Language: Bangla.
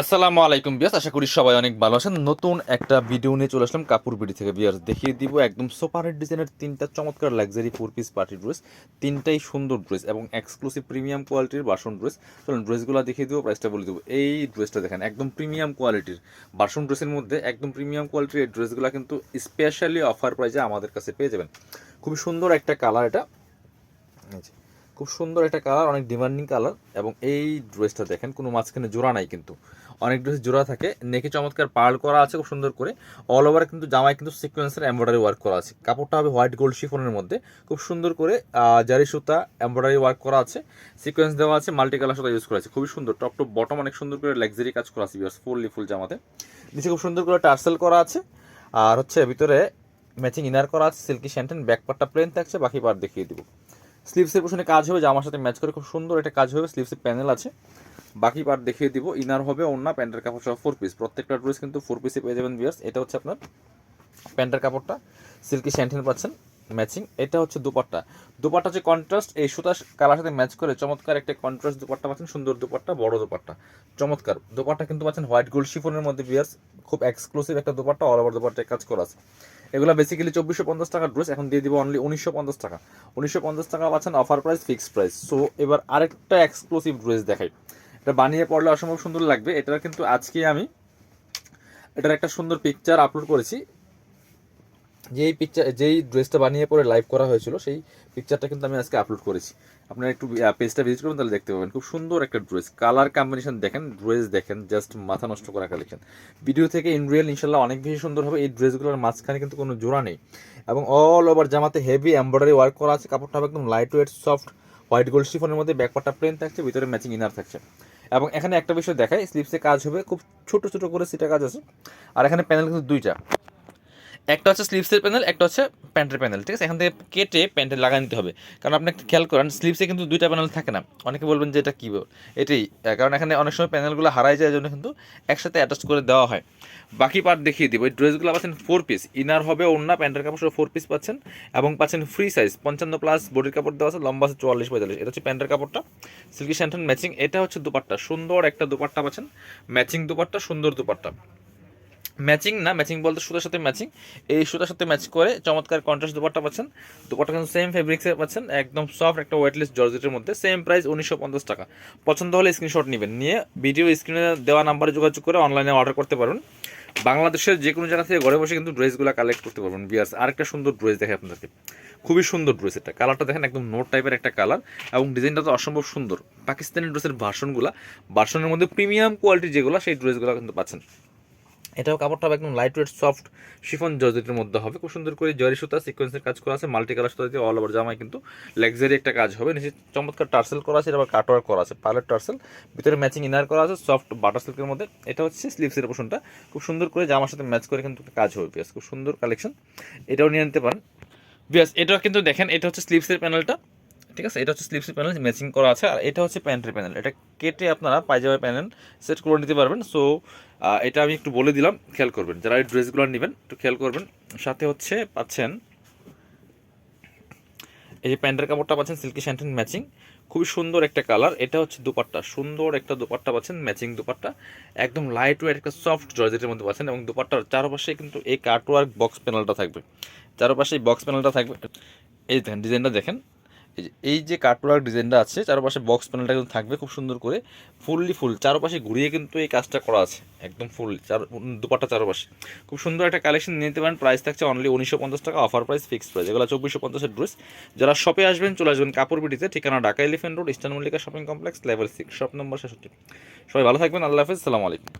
আসসালামু আলাইকুম বিয়াস আশা করি সবাই অনেক ভালো আছেন। নতুন একটা ভিডিও নিয়ে চলে আসলাম কাপুর বিডি থেকে। বিয়াস দেখিয়ে দিব একদম সোপারের ডিজাইনের তিনটা চমৎকার luxury four piece party dress তিনটাই সুন্দর ড্রেস এবং এক্সক্লুসিভ প্রিমিয়াম কোয়ালিটির বাসন ড্রেস চলুন ড্রেসগুলো দেখিয়ে দিব প্রাইসটা বলে দেবো। এই ড্রেসটা দেখেন একদম প্রিমিয়াম কোয়ালিটির বাসন ড্রেসের মধ্যে একদম প্রিমিয়াম কোয়ালিটির এই ড্রেসগুলো কিন্তু স্পেশালি অফার প্রাইসে আমাদের কাছে পেয়ে যাবেন। খুবই সুন্দর একটা কালার এটা। যে, খুব সুন্দর একটা কালার, অনেক ডিমান্ডিং কালার এবং এই ড্রেসটা দেখেন, কোনো মাঝখানে জোড়া নাই কিন্তু। অনেক ড্রেস জোড়া থাকে, নেকে চমৎকার পার্ল করা আছে খুব সুন্দর করে। অল ওভার কিন্তু জামায় কিন্তু সিকোয়েন্সের এমব্রয়ডারি ওয়ার্ক করা আছে। কাপড়টা হবে হোয়াইট গোল্ড শিফনের মধ্যে। খুব সুন্দর করে জারি সুতা এমব্রয়ডারি ওয়ার্ক করা আছে। সিকোয়েন্স দেওয়া আছে মাল্টি কালার সুতা ইউজ করা আছে। খুবই সুন্দর টপ টপ বটম অনেক সুন্দর করে লাক্সারি কাজ করা আছে ফুললি ফুল জামাতে। নিচে খুব সুন্দর করে টার্সেল করা আছে। আর হচ্ছে ভিতরে ম্যাচিং ইনার করা আছে সিল্কি শ্যান্টেন ব্যাক পার্টটা প্লেন থাকছে, বাকি পার্ট দেখিয়ে দিব। স্লিভসের পোশনে কাজ হবে জামার সাথে ম্যাচ করে খুব সুন্দর একটা কাজ হবে। স্লিভসের প্যানেল আছে। বাকি পার্ট দেখিয়ে দিব। ইনার হবে অন্য প্যান্টের কাপড় সহ ফোর পিস প্রত্যেকটা ড্রেস কিন্তু ফোর পিসে পেয়ে যাবেন বিয়ার্স এটা হচ্ছে আপনার প্যান্টের কাপড়টা। সিল্কি শ্যান্টেন পাচ্ছেন ম্যাচিং এটা হচ্ছে দুপাট্টা। দুপাট্টা হচ্ছে কন্ট্রাস্ট এই সুতা কালার সাথে ম্যাচ করে চমৎকার একটা কন্ট্রাস্ট দুপাট্টা পাচ্ছেন, সুন্দর দুপাট্টা, বড় দুপাট্টা। চমৎকার। দুপাট্টা কিন্তু পাচ্ছেন হোয়াইট গোল্ড শিফনের মধ্যে বিয়ার্স খুব এক্সক্লুসিভ একটা দুপাট্টা অল ওভার দুপাট্টায় কাজ করা আছে। এগুলো বেসিক্যালি চব্বিশশো পঞ্চাশ টাকার ড্রেস এখন দিয়ে দিব অনলি উনিশশো পঞ্চাশ টাকা। উনিশশো পঞ্চাশ টাকা পাচ্ছেন offer price fixed price so এবার আরেকটা এক্সক্লুসিভ ড্রেস দেখাই। এটা বানিয়ে পড়লে অসম্ভব সুন্দর লাগবে। এটা কিন্তু আজকে আমি, এটার একটা সুন্দর পিকচার আপলোড করেছি। যেই পিকচার যেই ড্রেসটা বানিয়ে পরে লাইভ করা হয়েছিল, সেই পিকচারটা কিন্তু আমি আজকে আপলোড করেছি। আপনারা একটু পেজটা ভিজিট করবেন, তাহলে দেখতে পাবেন। খুব সুন্দর একটা ড্রেস কালার কম্বিনেশন দেখেন ড্রেস দেখেন জাস্ট মাথা নষ্ট করা কালেকশন ভিডিও থেকে ইন রিয়েল ইনশাল্লাহ অনেক বেশি সুন্দর হবে। এই ড্রেসগুলোর মাঝখানে কিন্তু কোনো জোড়া নেই। এবং অল ওভার জামাতে হেভি এমব্রয়ডারি ওয়ার্ক করা আছে। কাপড়টা হবে একদম light weight soft white gold স্টিফনের মধ্যে ব্যাকপারটা প্লেন থাকছে, ভিতরে ম্যাচিং ইনার থাকছে। এবং এখানে একটা বিষয় দেখায় স্লিপসে কাজ হবে, খুব ছোট ছোট করে সিটা কাজ আছে। আর এখানে প্যানেল কিন্তু দুইটা। একটা হচ্ছে স্লিভসের প্যানেল একটা হচ্ছে প্যান্টের প্যানেল ঠিক আছে? এখান থেকে কেটে প্যান্টে লাগা নিতে হবে। কারণ আপনি খেয়াল করেন স্লিভসে কিন্তু দুইটা প্যানেল থাকে না। অনেকে বলবেন যে এটা কী বল? এটাই কারণ এখানে অনেক সময় প্যানেলগুলো হারাই যায় জন্য কিন্তু একসাথে অ্যাটাচ করে দেওয়া হয়। বাকি পার্ট দেখিয়ে দিব। এই ড্রেসগুলো পাচ্ছেন ফোর পিস ইনার হবে অন্য প্যান্টের কাপড় ফোর পিস পাচ্ছেন। এবং পাচ্ছেন ফ্রি সাইজ পঞ্চান্ন প্লাস বডির কাপড় দেওয়া আছে, লম্বা আছে চুয়াল্লিশ, পঁয়তাল্লিশ। এটা হচ্ছে প্যান্টের কাপড়টা। সিল্কি স্যান্টন ম্যাচিং এটা হচ্ছে দুপাট্টা। সুন্দর একটা দুপাট্টা পাচ্ছেন। ম্যাচিং দুপাট্টা, সুন্দর দুপাট্টা। ম্যাচিং না, ম্যাচিং বলতে সুতার সাথে ম্যাচিং। এই সুতার সাথে ম্যাচ করে চমৎকার কন্ট্রাস্ট দুপাট্টা পাচ্ছেন। দুপাট্টা কিন্তু সেম ফেব্রিক্সে পাচ্ছেন, একদম সফট একটা ওয়েটলেস জর্জেটের মধ্যে সেম প্রাইস উনিশশো পঞ্চাশ টাকা। পছন্দ হলে স্ক্রিনশট নেবেন। নিয়ে ভিডিও স্ক্রিনে দেওয়া নাম্বারে যোগাযোগ করে অনলাইনে অর্ডার করতে পারবেন বাংলাদেশের যে কোনো জায়গা থেকে ঘরে বসে কিন্তু ড্রেসগুলো কালেক্ট করতে পারবেন। বিয়ার্স, আরেকটা সুন্দর ড্রেস দেখে আপনাদেরকে। খুবই সুন্দর ড্রেস এটা। কালারটা দেখেন একদম নোট টাইপের একটা কালার এবং ডিজাইনটা তো অসম্ভব সুন্দর। পাকিস্তানি ড্রেসের ভার্সনগুলো ভার্সনের মধ্যে প্রিমিয়াম কোয়ালিটি যেগুলো, সেই ড্রেসগুলো কিন্তু পাচ্ছেন। এটাও কাপড়টা হবে একদম লাইট ওয়েট সফট শিফন জর্জেটের মধ্যে হবে। খুব সুন্দর করে জরি সুতা সিকোয়েন্সের কাজ করা আছে মাল্টি কালার সুতা দিয়ে অল ওভার জামায় কিন্তু লাক্সারি একটা কাজ হবে। নিচে চমৎকার টার্সেল করা আছে এটা আবার কাটওয়ার করা আছে পার্লার টার্সেল। ভিতরে ম্যাচিং ইনার করা আছে সফট বাটার সিল্কের মধ্যে। এটা হচ্ছে স্লিভসের পোশনটা খুব সুন্দর করে জামার সাথে ম্যাচ করে কিন্তু কাজ হবে পিয়াস খুব সুন্দর কালেকশন এটাও নিয়ে নিতে পারেন। বিয়াস, এটাও কিন্তু দেখেন, এটা হচ্ছে স্লিভসের প্যানেলটা ঠিক আছে? এটা হচ্ছে স্লিপসের প্যানেল ম্যাচিং করা আছে। আর এটা হচ্ছে প্যান্টের প্যানেল এটা কেটে আপনারা পায়জামা প্যানেল সেট করে নিতে পারবেন। সো এটা আমি একটু বলে দিলাম, খেয়াল করবেন। যারা এই ড্রেসগুলো নেবেন, একটু খেয়াল করবেন। সাথে হচ্ছে পাচ্ছেন, এই যে প্যান্টের কাপড়টা পাচ্ছেন সিল্কি শ্যান্টেন ম্যাচিং খুবই সুন্দর একটা কালার এটা হচ্ছে দুপাট্টা। সুন্দর একটা দুপাট্টা পাচ্ছেন ম্যাচিং দুপাট্টা। একদম লাইট ওয়েট একটা সফট জর্জেটের মধ্যে পাচ্ছেন। এবং দুপাট্টার চারপাশে কিন্তু এই কাটওয়ার্ক বক্স প্যানেলটা থাকবে। চারপাশে বক্স প্যানেলটা থাকবে। এই দেখেন ডিজাইনটা দেখেন। এই যে কাটওয়ার্ক ডিজাইনটা আছে, চারপাশে বক্স প্যানেলটা কিন্তু থাকবে খুব সুন্দর করে ফুললি ফুল চারপাশে ঘুরিয়ে কিন্তু এই কাজটা করা আছে, একদম ফুল চার দুপাট্টা চারপাশে। খুব সুন্দর একটা কালেকশন নিতে পারেন প্রাইস থাকছে অনলি উনিশশো পঞ্চাশ টাকা অফার প্রাইস ফিক্সড প্রাইস এগুলো চব্বিশশো পঞ্চাশের ড্রেস যারা শপে আসবেন, চলে আসবেন কাপড় বিটিতে ঠিকানা Dhaka Elephant Road Eastern Mallika shopping complex level six shop number ছেষট্টি। সবাই ভালো থাকবেন, আল্লাহ হাফিজ সালামু আলাইকুম।